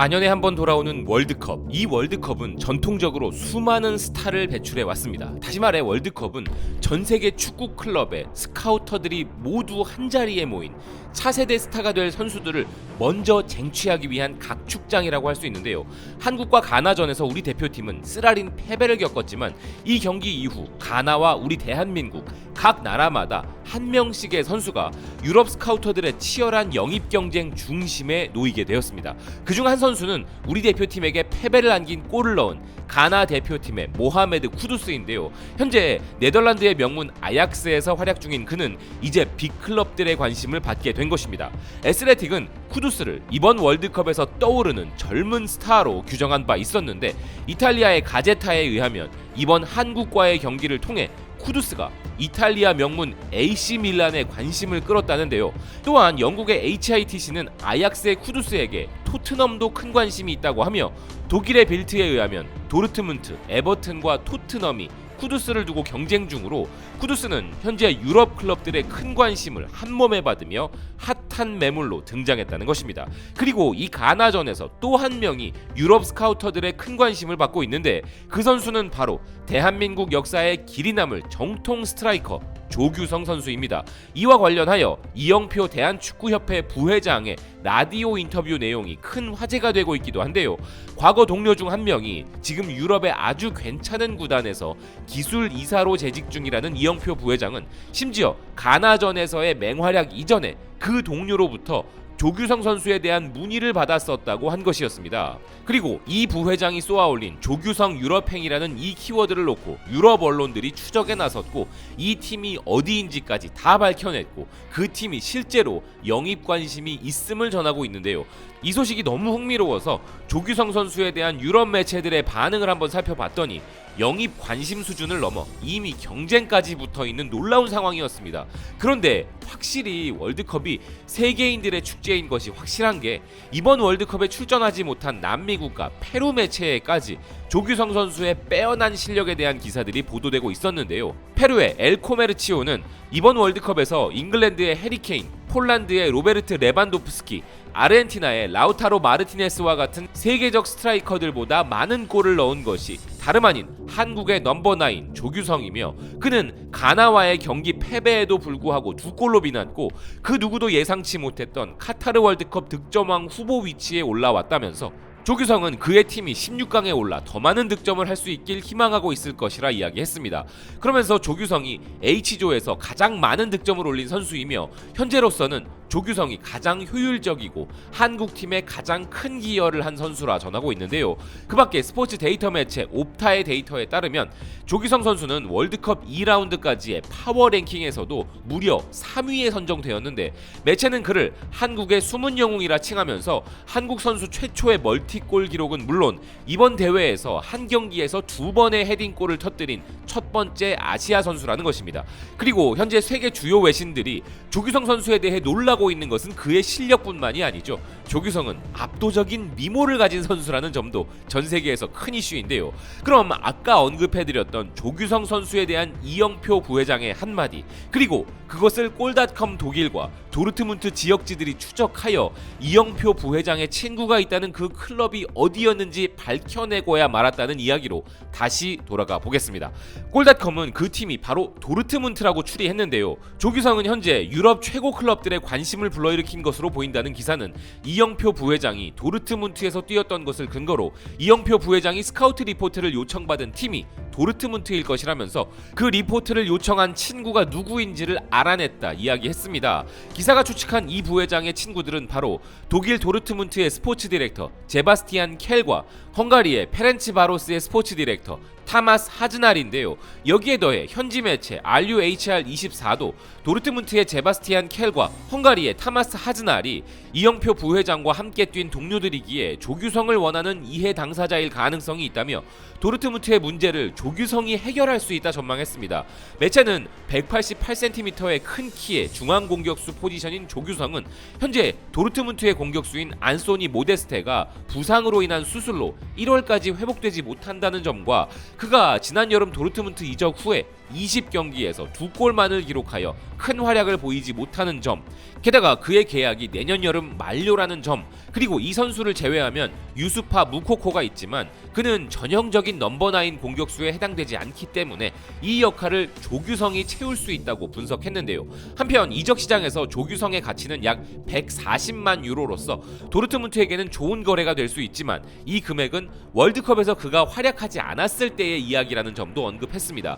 4년에 한 번 돌아오는 월드컵. 이 월드컵은 전통적으로 수많은 스타를 배출해 왔습니다. 다시 말해 월드컵은 전 세계 축구 클럽의 스카우터들이 모두 한 자리에 모인 차세대 스타가 될 선수들을 먼저 쟁취하기 위한 각축장이라고 할 수 있는데요. 한국과 가나전에서 우리 대표팀은 쓰라린 패배를 겪었지만 이 경기 이후 가나와 우리 대한민국 각 나라마다 한 명씩의 선수가 유럽 스카우터들의 치열한 영입 경쟁 중심에 놓이게 되었습니다. 그중 한 선수는 우리 대표팀에게 패배를 안긴 골을 넣은 가나 대표팀의 모하메드 쿠두스인데요. 현재 네덜란드의 명문 아약스에서 활약 중인 그는 이제 빅클럽들의 관심을 받게 된 것입니다. 에스레틱은 쿠두스를 이번 월드컵에서 떠오르는 젊은 스타로 규정한 바 있었는데 이탈리아의 가제타에 의하면 이번 한국과의 경기를 통해 쿠두스가 이탈리아 명문 AC 밀란의 관심을 끌었다는데요. 또한 영국의 HITC는 아약스의 쿠두스에게 토트넘도 큰 관심이 있다고 하며 독일의 빌트에 의하면 도르트문트, 에버튼과 토트넘이 쿠두스를 두고 경쟁 중으로 쿠두스는 현재 유럽 클럽들의 큰 관심을 한 몸에 받으며 핫한 매물로 등장했다는 것입니다. 그리고 이 가나전에서 또 한 명이 유럽 스카우터들의 큰 관심을 받고 있는데 그 선수는 바로 대한민국 역사에 길이 남을 정통 스트라이커 조규성 선수입니다. 이와 관련하여 이영표 대한축구협회 부회장의 라디오 인터뷰 내용이 큰 화제가 되고 있기도 한데요. 과거 동료 중 한 명이 지금 유럽의 아주 괜찮은 구단에서 기술 이사로 재직 중이라는 이영표 부회장은 심지어 가나전에서의 맹활약 이전에 그 동료로부터 조규성 선수에 대한 문의를 받았었다고 한 것이었습니다. 그리고 이 부회장이 쏘아올린 조규성 유럽행이라는 이 키워드를 놓고 유럽 언론들이 추적에 나섰고 이 팀이 어디인지까지 다 밝혀냈고 그 팀이 실제로 영입 관심이 있음을 전하고 있는데요. 이 소식이 너무 흥미로워서 조규성 선수에 대한 유럽 매체들의 반응을 한번 살펴봤더니 영입 관심 수준을 넘어 이미 경쟁까지 붙어 있는 놀라운 상황이었습니다. 그런데 확실히 월드컵이 세계인들의 축제인 것이 확실한 게 이번 월드컵에 출전하지 못한 남미 국가 페루 매체에까지 조규성 선수의 빼어난 실력에 대한 기사들이 보도되고 있었는데요. 페루의 엘코메르치오는 이번 월드컵에서 잉글랜드의 해리케인, 폴란드의 로베르트 레반도프스키, 아르헨티나의 라우타로 마르티네스와 같은 세계적 스트라이커들보다 많은 골을 넣은 것이 다름 아닌 한국의 넘버 나인 조규성이며 그는 가나와의 경기 패배에도 불구하고 두 골로 비난고 그 누구도 예상치 못했던 카타르 월드컵 득점왕 후보 위치에 올라왔다면서 조규성은 그의 팀이 16강에 올라 더 많은 득점을 할 수 있길 희망하고 있을 것이라 이야기했습니다. 그러면서 조규성이 H조에서 가장 많은 득점을 올린 선수이며 현재로서는 조규성이 가장 효율적이고 한국 팀에 가장 큰 기여를 한 선수라 전하고 있는데요. 그밖에 스포츠 데이터 매체 옵타의 데이터에 따르면 조규성 선수는 월드컵 2라운드까지의 파워 랭킹에서도 무려 3위에 선정되었는데 매체는 그를 한국의 숨은 영웅이라 칭하면서 한국 선수 최초의 멀티골 기록은 물론 이번 대회에서 한 경기에서 두 번의 헤딩골을 터뜨린 첫 번째 아시아 선수라는 것입니다. 그리고 현재 세계 주요 외신들이 조규성 선수에 대해 놀라고 있는 것은 그의 실력뿐만이 아니죠. 조규성은 압도적인 미모를 가진 선수라는 점도 전 세계에서 큰 이슈인데요. 그럼 아까 언급해드렸던 조규성 선수에 대한 이영표 부회장의 한마디 그리고 그것을 골닷컴 독일과 도르트문트 지역지들이 추적하여 이영표 부회장의 친구가 있다는 그 클럽이 어디였는지 밝혀내고야 말았다는 이야기로 다시 돌아가 보겠습니다. 골닷컴은 그 팀이 바로 도르트문트라고 추리했는데요. 조규성은 현재 유럽 최고 클럽들의 관심을 불러일으킨 것으로 보인다는 기사는 이영표 부회장이 도르트문트에서 뛰었던 것을 근거로 이영표 부회장이 스카우트 리포트를 요청받은 팀이 도르트문트일 것이라면서 그 리포트를 요청한 친구가 누구인지를 알아냈다 이야기했습니다. 기사가 추측한 이 부회장의 친구들은 바로 독일 도르트문트의 스포츠 디렉터 제바스티안 켈과 헝가리의 페렌츠 바로스의 스포츠 디렉터 타마스 하즈날인데요. 여기에 더해 현지 매체 RUHR24도 도르트문트의 제바스티안 켈과 헝가리의 타마스 하즈날이 이영표 부회장과 함께 뛴 동료들이기에 조규성을 원하는 이해 당사자일 가능성이 있다며 도르트문트의 문제를 조규성이 해결할 수 있다 전망했습니다. 매체는 188cm의 큰 키의 중앙 공격수 포지션인 조규성은 현재 도르트문트의 공격수인 안소니 모데스테가 부상으로 인한 수술로 1월까지 회복되지 못한다는 점과 그가 지난 여름 도르트문트 이적 후에 20경기에서 두 골만을 기록하여 큰 활약을 보이지 못하는 점, 게다가 그의 계약이 내년 여름 만료라는 점, 그리고 이 선수를 제외하면 유수파 무코코가 있지만 그는 전형적인 넘버9 공격수에 해당되지 않기 때문에 이 역할을 조규성이 채울 수 있다고 분석했는데요. 한편 이적 시장에서 조규성의 가치는 약 140만 유로로서 도르트문트에게는 좋은 거래가 될 수 있지만 이 금액은 월드컵에서 그가 활약하지 않았을 때의 이야기라는 점도 언급했습니다.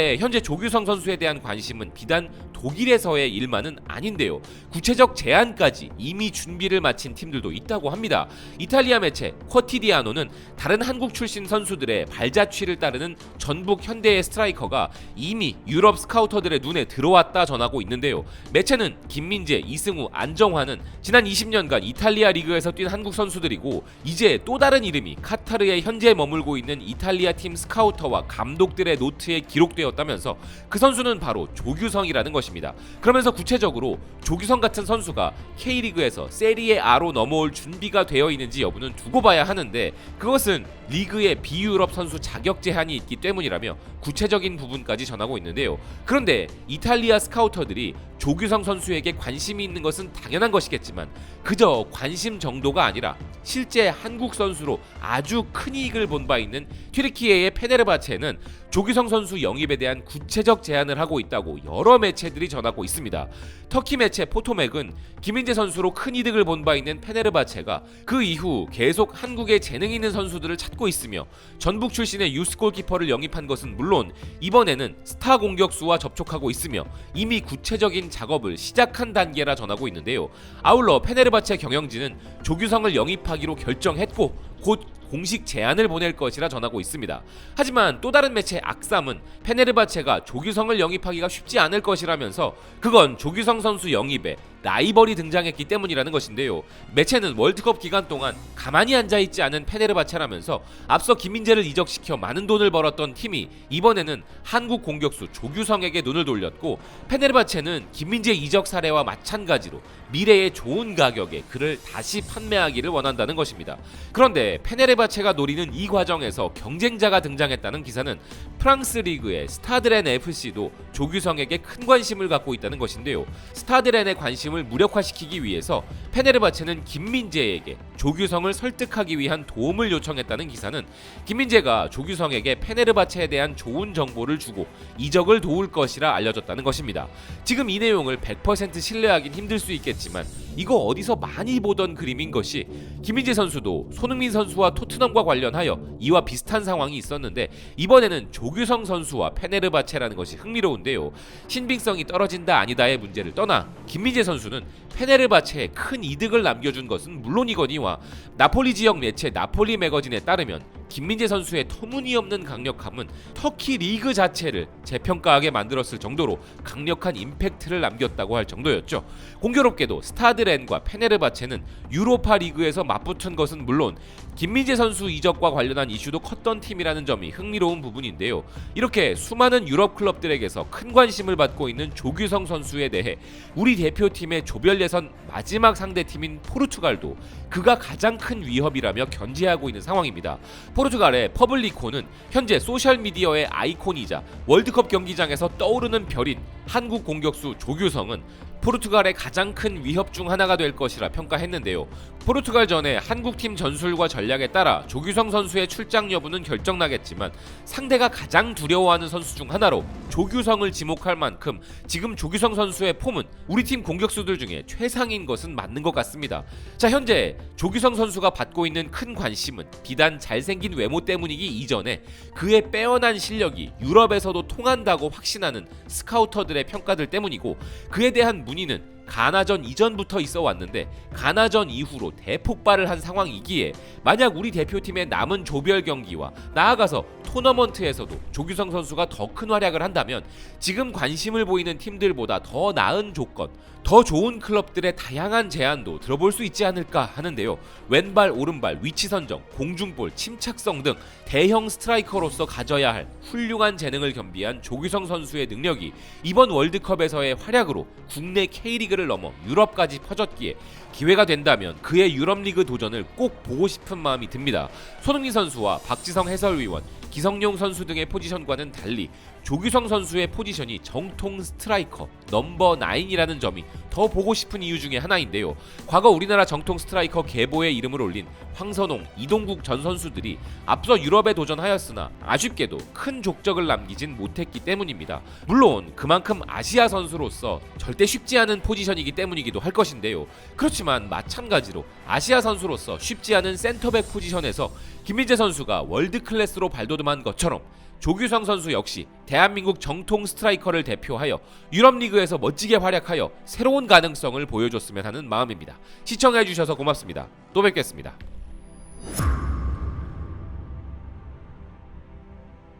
그런데 현재 조규성 선수에 대한 관심은 비단 독일에서의 일만은 아닌데요. 구체적 제안까지 이미 준비를 마친 팀들도 있다고 합니다. 이탈리아 매체 쿼티디아노는 다른 한국 출신 선수들의 발자취를 따르는 전북 현대의 스트라이커가 이미 유럽 스카우터들의 눈에 들어왔다 전하고 있는데요. 매체는 김민재, 이승우, 안정환은 지난 20년간 이탈리아 리그에서 뛴 한국 선수들이고 이제 또 다른 이름이 카타르에 현재 머물고 있는 이탈리아 팀 스카우터와 감독들의 노트에 기록되 었다면서 그 선수는 바로 조규성이라는 것입니다. 그러면서 구체적으로 조규성 같은 선수가 K리그에서 세리에 A로 넘어올 준비가 되어 있는지 여부는 두고 봐야 하는데 그것은 리그의 비유럽 선수 자격 제한이 있기 때문이라며 구체적인 부분까지 전하고 있는데요. 그런데 이탈리아 스카우터들이 조규성 선수에게 관심이 있는 것은 당연한 것이겠지만 그저 관심 정도가 아니라 실제 한국 선수로 아주 큰 이익을 본 바 있는 튀르키예의 페네르바체는 조규성 선수 영입에 대한 구체적 제안을 하고 있다고 여러 매체들이 전하고 있습니다. 터키 매체 포토맥은 김인재 선수로 큰 이득을 본 바 있는 페네르바체가 그 이후 계속 한국에 재능 있는 선수들을 찾고 있으며 전북 출신의 유스 골키퍼를 영입한 것은 물론 이번에는 스타 공격수와 접촉하고 있으며 이미 구체적인 작업을 시작한 단계라 전하고 있는데요. 아울러 페네르바체 경영진은 조규성을 영입하기로 결정했고 곧 공식 제안을 보낼 것이라 전하고 있습니다. 하지만 또 다른 매체 악삼은 페네르바체가 조규성을 영입하기가 쉽지 않을 것이라면서 그건 조규성 선수 영입에 라이벌이 등장했기 때문이라는 것인데요. 매체는 월드컵 기간 동안 가만히 앉아 있지 않은 페네르바체라면서 앞서 김민재를 이적시켜 많은 돈을 벌었던 팀이 이번에는 한국 공격수 조규성에게 눈을 돌렸고 페네르바체는 김민재 이적 사례와 마찬가지로 미래의 좋은 가격에 그를 다시 판매하기를 원한다는 것입니다. 그런데 페네르바체가 노리는 이 과정에서 경쟁자가 등장했다는 기사는 프랑스 리그의 스타드렌 FC도 조규성에게 큰 관심을 갖고 있다는 것인데요. 스타드렌의 관심을 무력화시키기 위해서 페네르바체는 김민재에게 조규성을 설득하기 위한 도움을 요청했다는 기사는 김민재가 조규성에게 페네르바체에 대한 좋은 정보를 주고 이적을 도울 것이라 알려졌다는 것입니다. 지금 이 내용을 100% 신뢰하긴 힘들 수 있겠지만 이거 어디서 많이 보던 그림인 것이 김민재 선수도 손흥민 선수와 토트넘과 관련하여 이와 비슷한 상황이 있었는데 이번에는 조규성 선수와 페네르바체라는 것이 흥미로운데요. 신빙성이 떨어진다 아니다의 문제를 떠나 김민재 선수는 페네르바체에 큰 이득을 남겨준 것은 물론이거니와 나폴리 지역 매체 나폴리 매거진에 따르면 김민재 선수의 터무니없는 강력함은 터키 리그 자체를 재평가하게 만들었을 정도로 강력한 임팩트를 남겼다고 할 정도였죠. 공교롭게도 스타드렌과 페네르바체는 유로파 리그에서 맞붙은 것은 물론 김민재 선수 이적과 관련한 이슈도 컸던 팀이라는 점이 흥미로운 부분인데요. 이렇게 수많은 유럽 클럽들에게서 큰 관심을 받고 있는 조규성 선수에 대해 우리 대표팀의 조별 예선 마지막 상대팀인 포르투갈도 그가 가장 큰 위협이라며 견제하고 있는 상황입니다. 포르투갈의 퍼블리코는 현재 소셜미디어의 아이콘이자 월드컵 경기장에서 떠오르는 별인 한국 공격수 조규성은 포르투갈의 가장 큰 위협 중 하나가 될 것이라 평가했는데요. 포르투갈 전에 한국팀 전술과 전략에 따라 조규성 선수의 출장 여부는 결정나겠지만 상대가 가장 두려워하는 선수 중 하나로 조규성을 지목할 만큼 지금 조규성 선수의 폼은 우리 팀 공격수들 중에 최상인 것은 맞는 것 같습니다. 자 현재 조규성 선수가 받고 있는 큰 관심은 비단 잘생긴 외모 때문이기 이전에 그의 빼어난 실력이 유럽에서도 통한다고 확신하는 스카우터들의 평가들 때문이고 그에 대한 문의는 가나전 이전부터 있어 왔는데 가나전 이후로 대폭발을 한 상황이기에 만약 우리 대표팀의 남은 조별 경기와 나아가서 토너먼트에서도 조규성 선수가 더 큰 활약을 한다면 지금 관심을 보이는 팀들보다 더 나은 조건, 더 좋은 클럽들의 다양한 제안도 들어볼 수 있지 않을까 하는데요. 왼발, 오른발, 위치 선정, 공중볼, 침착성 등 대형 스트라이커로서 가져야 할 훌륭한 재능을 겸비한 조규성 선수의 능력이 이번 월드컵에서의 활약으로 국내 K리그 를 넘어 유럽까지 퍼졌기에 기회가 된다면 그의 유럽 리그 도전을 꼭 보고 싶은 마음이 듭니다. 손흥민 선수와 박지성 해설위원 기성용 선수 등의 포지션과는 달리 조규성 선수의 포지션이 정통 스트라이커 넘버 9이라는 점이 더 보고 싶은 이유 중에 하나인데요. 과거 우리나라 정통 스트라이커 계보에 이름을 올린 황선홍, 이동국 전 선수들이 앞서 유럽에 도전하였으나 아쉽게도 큰 족적을 남기진 못했기 때문입니다. 물론 그만큼 아시아 선수로서 절대 쉽지 않은 포지션이기 때문이기도 할 것인데요. 그렇지만 마찬가지로 아시아 선수로서 쉽지 않은 센터백 포지션에서 김민재 선수가 월드 클래스로 발돋움한 것처럼 조규성 선수 역시 대한민국 정통 스트라이커를 대표하여 유럽 리그에서 멋지게 활약하여 새로운 가능성을 보여줬으면 하는 마음입니다. 시청해 주셔서 고맙습니다. 또 뵙겠습니다.